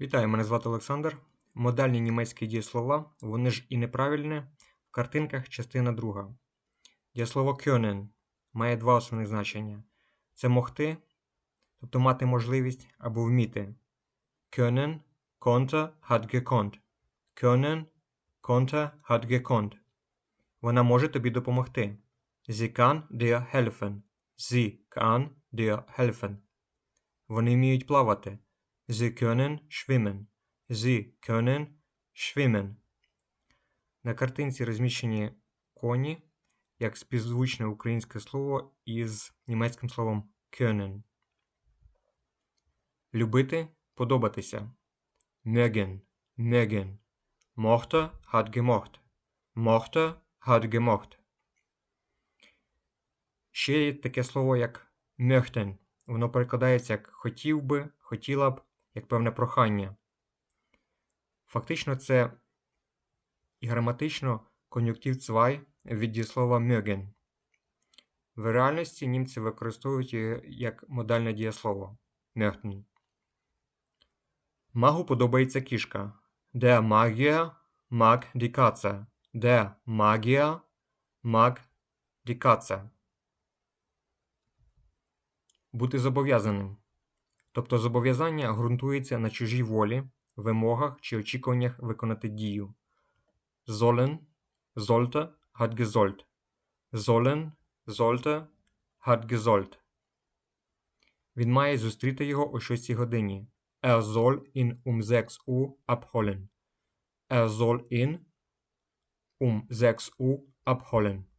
Вітаю, мене звати Олександр. Модальні німецькі дієслова, вони ж і неправильні. В картинках частина друга. Дієслово können має два основних значення: це могти, тобто мати можливість або вміти. Können, konnte, hat gekonnt. Können, konnte, hat gekonnt. Вона може тобі допомогти. Sie kann dir helfen. Sie kann dir helfen. Вони вміють плавати. Sie können schwimmen. Sie können schwimmen. На картинці розміщені коні як співзвучне українське слово із німецьким словом können. Любити подобатися. Mögen, mögen. Mochte, hat gemocht. Mochte, hat gemocht. Ще є таке слово як möchten. Воно перекладається як хотів би, хотіла б, як певне прохання. Фактично, це і граматично кон'юктив zwei від дієслова mögen. В реальності німці використовують її як модальне дієслово möchten. Магу подобається кішка. Der Magier mag die Magier mag die Katze. Бути зобов'язаним. Тобто зобов'язання ґрунтується на чужій волі, вимогах чи очікуваннях виконати дію. Sollen, sollte, hat gesollt. Sollen, sollte. Він має зустріти його о 6 годині. Er soll ihn um 6 Uhr abholen. Er soll ihn um 6 Uhr abholen.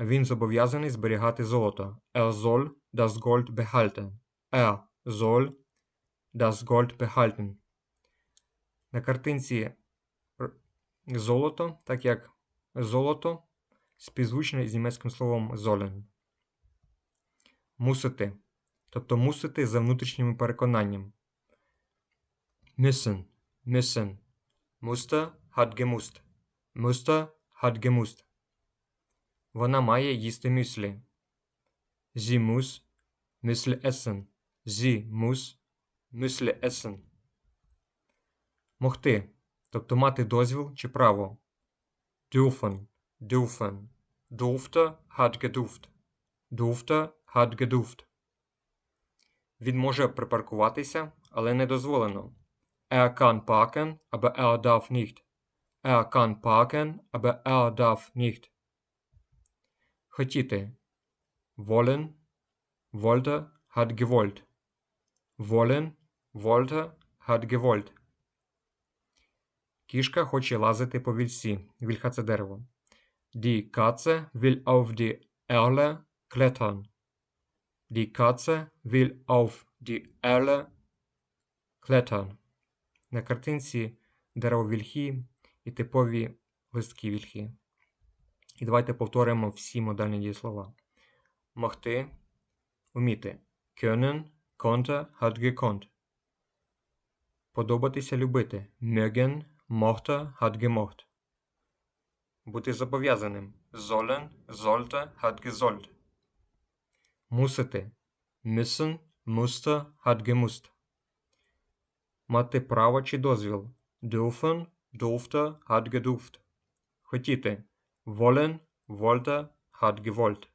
Він зобов'язаний зберігати золото. Er soll das Gold behalten. Er soll das Gold behalten. На картинці золото, так як золото співзвучне з німецьким словом sollen. Мусити. Тобто мусити за внутрішнім переконанням. Müssen. Müssen. Musste hat gemusst. Musste hat gemusst. Вона має їсти Müsli essen. Sie muss Müsli essen. Могти. Тобто мати дозвіл чи право. Dürfen. Durfte hat gedurft. Durfte hat gedurft. Він може припаркуватися, але не дозволено. Er kann parken, aber er darf nicht. Er kann parken, aber er darf nicht. Хотіти. Wollen, wollte, hat gewollt. Wollen, wollte, hat gewollt. Кішка хоче лазити по вільсі. Вільха це дерево. Die Katze will auf die Erle klettern. Die Katze will auf die Erle klettern. На картинці дерево вільхи і типові листки вільхи. І давайте повторимо всі модальні дієслова. Могти, вміти. Können, konnte, hat gekonnt. Подобатися любити. Mögen, mochte, hat gemocht. Бути зобов'язаним. Sollen, sollte, hat gesollt. Мусити. Müssen, musste, hat gemusst. Мати право чи дозвіл. Dürfen, durfte, hat gedurft. Хотіти. Wollen, wollte, hat gewollt.